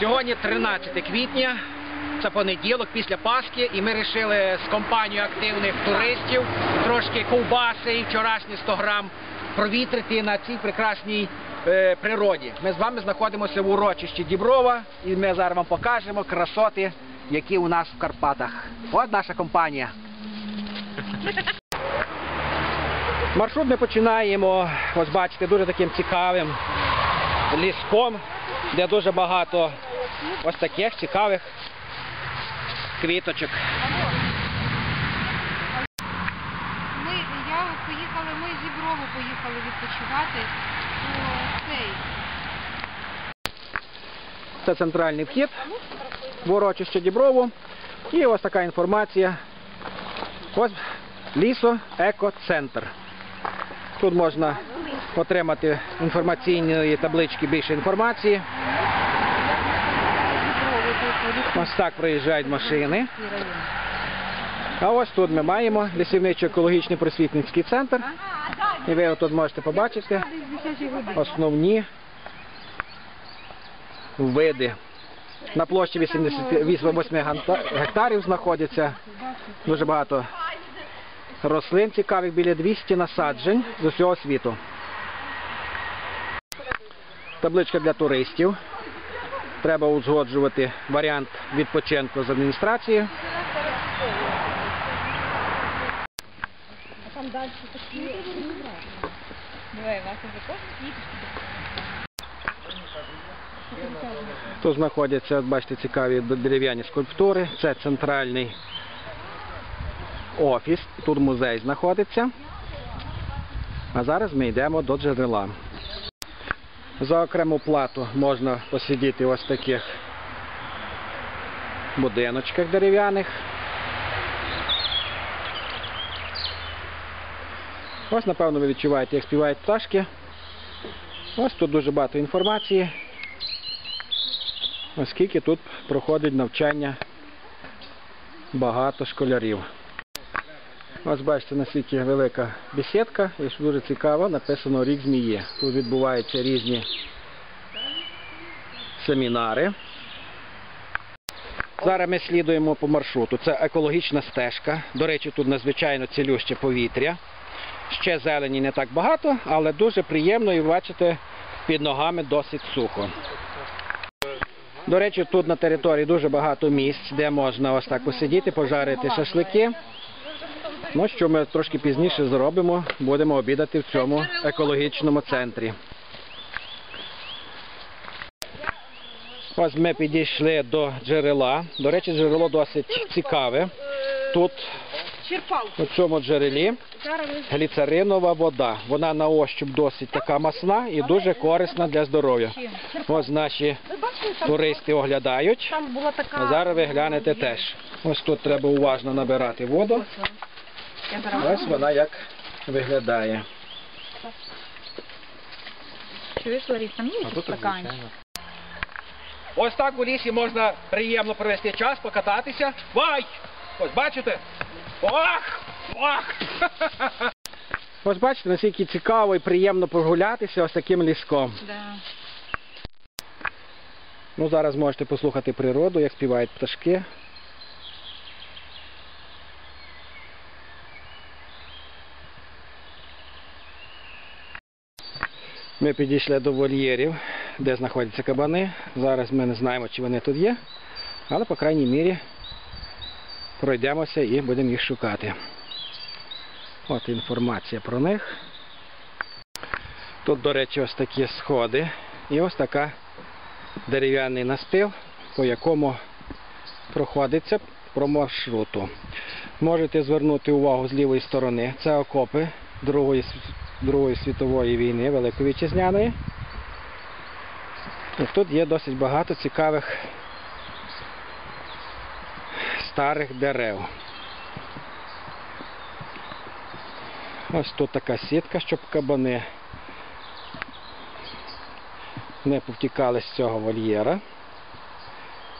Сьогодні 13 квітня, це понеділок після Пасхи, і ми вирішили з компанією активних туристів трошки ковбаси і вчорашні 100 грам провітрити на цій прекрасній е, природі. Ми з вами знаходимося в урочищі Діброва, і ми зараз вам покажемо красоти, які у нас в Карпатах. От наша компанія. Маршрут ми починаємо, ось бачите, дуже таким цікавим ліском, де дуже багато ось таких цікавих квіточок. Ми, я поїхала, ми з Діброву поїхали відпочивати у цей. Це центральний вхід в урочище Діброву. І ось така інформація. Ось лісо екоцентр. Тут можна отримати інформаційні таблички більше інформації. Ось так проїжджають машини. А ось тут ми маємо лісівничо-екологічний просвітницький центр. І ви тут можете побачити основні види. На площі 88 гектарів знаходяться дуже багато рослин цікавих, біля 200 насаджень з усього світу. Табличка для туристів. Треба узгоджувати варіант відпочинку з адміністрацією. Тут знаходяться, от бачите, цікаві дерев'яні скульптури. Це центральний офіс. Тут музей знаходиться. А зараз ми йдемо до джерела. За окрему плату можна посидіти ось в таких будиночках дерев'яних. Ось, напевно, ви відчуваєте, як співають пташки. Ось тут дуже багато інформації, оскільки тут проходить навчання багато школярів. Ось бачите, наскільки велика бесідка, і дуже цікаво, написано рік змії. Тут відбуваються різні семінари. Зараз ми слідуємо по маршруту. Це екологічна стежка. До речі, тут надзвичайно цілюще повітря. Ще зелені не так багато, але дуже приємно і бачите, під ногами досить сухо. До речі, тут на території дуже багато місць, де можна ось так посидіти, пожарити шашлики. Ну, що ми трошки пізніше зробимо, будемо обідати в цьому екологічному центрі. Ось ми підійшли до джерела. До речі, джерело досить цікаве. Тут у цьому джерелі гліцеринова вода. Вона на ощуп досить така масна і дуже корисна для здоров'я. Ось наші туристи оглядають. А зараз ви глянете теж. Ось тут треба уважно набирати воду. Ось вона як виглядає. чуєш, Ларіс, там є якийсь стаканчик? Ось так у лісі можна приємно провести час, покататися. Вай! Ось бачите? Ох! Ох! Ось бачите, наскільки цікаво і приємно прогулятися ось таким ліском. Да. Ну, зараз можете послухати природу, як співають пташки. Ми підійшли до вольєрів, де знаходяться кабани. Зараз ми не знаємо, чи вони тут є, але, по крайній мірі, пройдемося і будемо їх шукати. От інформація про них. Тут, до речі, ось такі сходи і ось така дерев'яний настил, по якому проходиться про маршруту. Можете звернути увагу з лівої сторони. Це окопи Другої, Другої світової війни, Великої Вітчизняної. І тут є досить багато цікавих старих дерев. Ось тут така сітка, щоб кабани не повтікали з цього вольєра.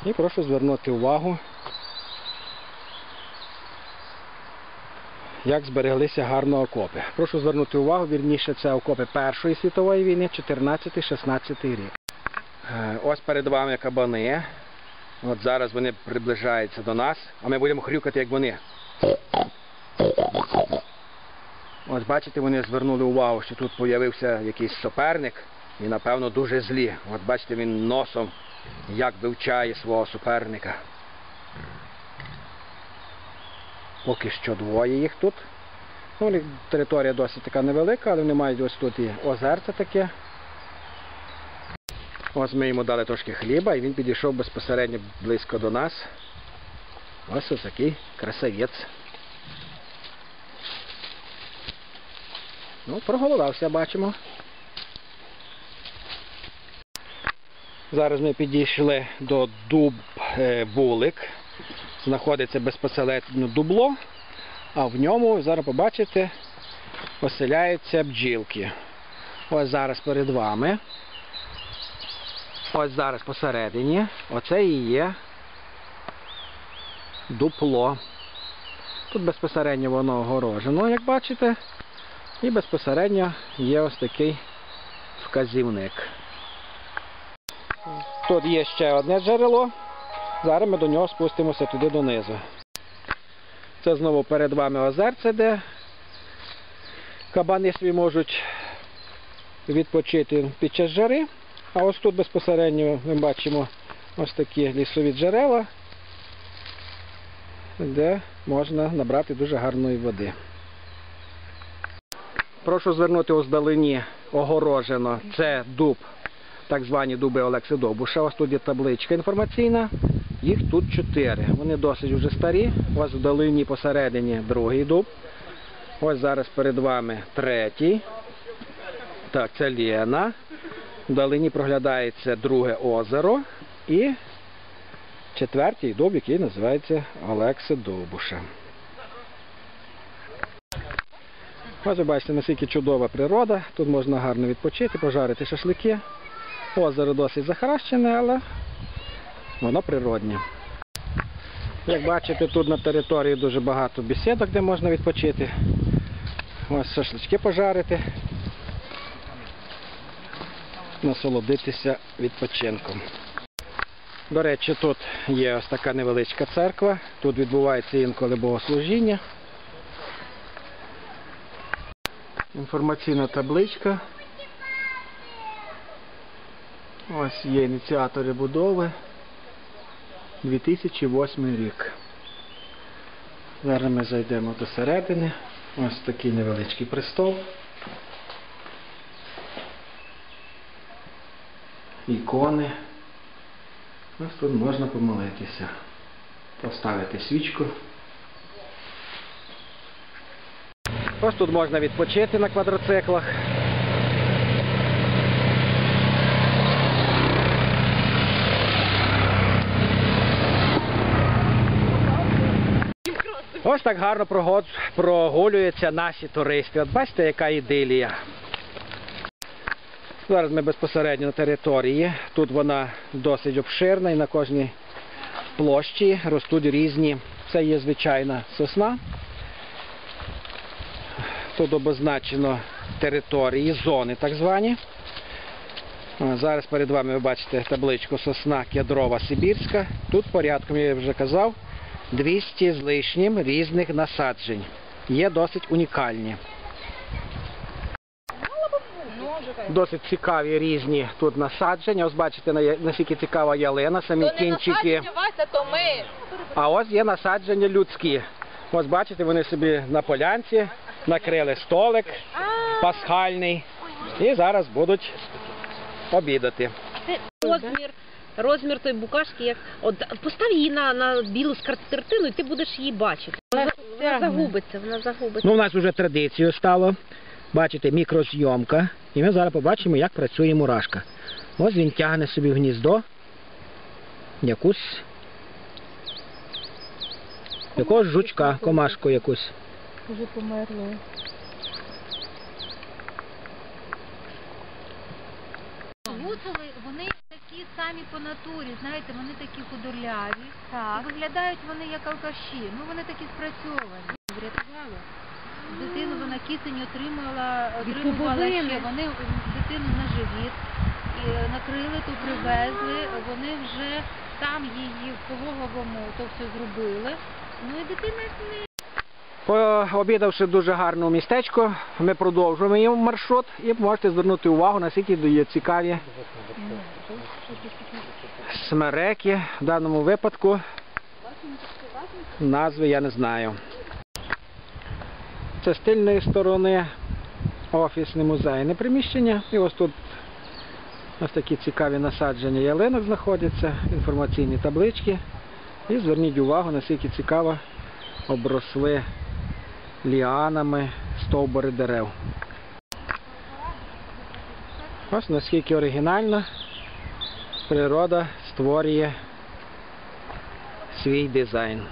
І прошу звернути увагу, як збереглися гарно окопи. Прошу звернути увагу, вірніше, це окопи Першої світової війни, 14-16 рік. Е, Ось перед вами кабани. От зараз вони приближаються до нас, а ми будемо хрюкати, як вони. Ось бачите, вони звернули увагу, що тут з'явився якийсь суперник і, напевно, дуже злі. От бачите, він носом як вивчає свого суперника. Поки що двоє їх тут. Ну, територія досить така невелика, але вони мають ось тут і озерце таке. Ось ми йому дали трошки хліба і він підійшов безпосередньо близько до нас. Ось ось такий красавець. Ну, проголодався, бачимо. Зараз ми підійшли до дуб е, вулик. Знаходиться безпосередньо дубло, а в ньому, зараз побачите, оселяються бджілки. Ось зараз перед вами. Ось зараз посередині. Оце і є дупло. Тут безпосередньо воно огорожено, як бачите. І безпосередньо є ось такий вказівник. Тут є ще одне джерело. Зараз ми до нього спустимося туди донизу. Це знову перед вами озерце, де кабани свої можуть відпочити під час жари. А ось тут безпосередньо ми бачимо ось такі лісові джерела, де можна набрати дуже гарної води. Прошу звернути оздалині огорожено. Це дуб, так звані дуби Олекси Довбуша. Ось тут є табличка інформаційна. Їх тут чотири. Вони досить вже старі. Ось вдалині посередині другий дуб. Ось зараз перед вами третій. Так, це Лєна. Вдалині проглядається друге озеро. І четвертий дуб, який називається Олекси Довбуша. Ось ви бачите, наскільки чудова природа. Тут можна гарно відпочити, пожарити шашлики. Озеро досить захаращене, але воно природнє. Як бачите, тут на території дуже багато бесідок, де можна відпочити. Ось шашлички пожарити, насолодитися відпочинком. До речі, тут є ось така невеличка церква. Тут відбувається інколи богослужіння. Інформаційна табличка. Ось є ініціатори будови. 2008 рік. Зараз ми зайдемо до середини. Ось такий невеличкий престол. Ікони. Ось тут можна помолитися. Поставити свічку. Ось тут можна відпочити на квадроциклах. Ось так гарно прогулюються наші туристи. От бачите, яка ідилія. Зараз ми безпосередньо на території. Тут вона досить обширна і на кожній площі ростуть різні. Це є звичайна сосна. Тут обозначено території, зони так звані. Зараз перед вами ви бачите табличку сосна кедрова Сибірська. Тут порядком, я вже казав, 200 з лишнім різних насаджень. Є досить унікальні. Досить цікаві різні тут насадження. Ось бачите, наскільки цікава ялина, самі кінчики. Вася, то ми. А ось є насадження людські. Ось бачите, вони собі на полянці накрили столик пасхальний і зараз будуть обідати. Розмір, розмір тої букашки, як от постав її на, на білу скатертину, і ти будеш її бачити. Вона, вона загубиться, вона загубиться. Ну, у нас вже традицією стало. Бачите, мікрозйомка. І ми зараз побачимо, як працює мурашка. Ось він тягне собі в гніздо якусь якогось жучка, комашку якусь. Вже померло. Такі самі по натурі, знаєте, вони такі худорляві. І виглядають вони як алкаші. Ну вони такі спрацьовані. Врятувала. Дитину вона кисень отримала, отримувала ще. Вони дитину на живіт. і накрили, то привезли, вони вже там її в пологовому то все зробили. Ну і дитина не Пообідавши в дуже гарному містечку, ми продовжуємо їм маршрут і можете звернути увагу, наскільки є цікаві смереки. В даному випадку назви я не знаю. Це з тильної сторони офісне музейне приміщення. І ось тут ось такі цікаві насадження ялинок знаходяться, інформаційні таблички. І зверніть увагу, наскільки цікаво обросли ліанами стовбури дерев. Ось наскільки оригінально природа створює свій дизайн.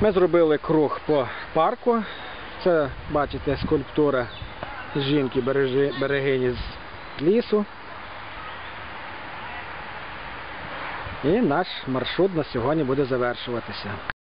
Ми зробили круг по парку. Це, бачите, скульптура жінки берегині з лісу. І наш маршрут на сьогодні буде завершуватися.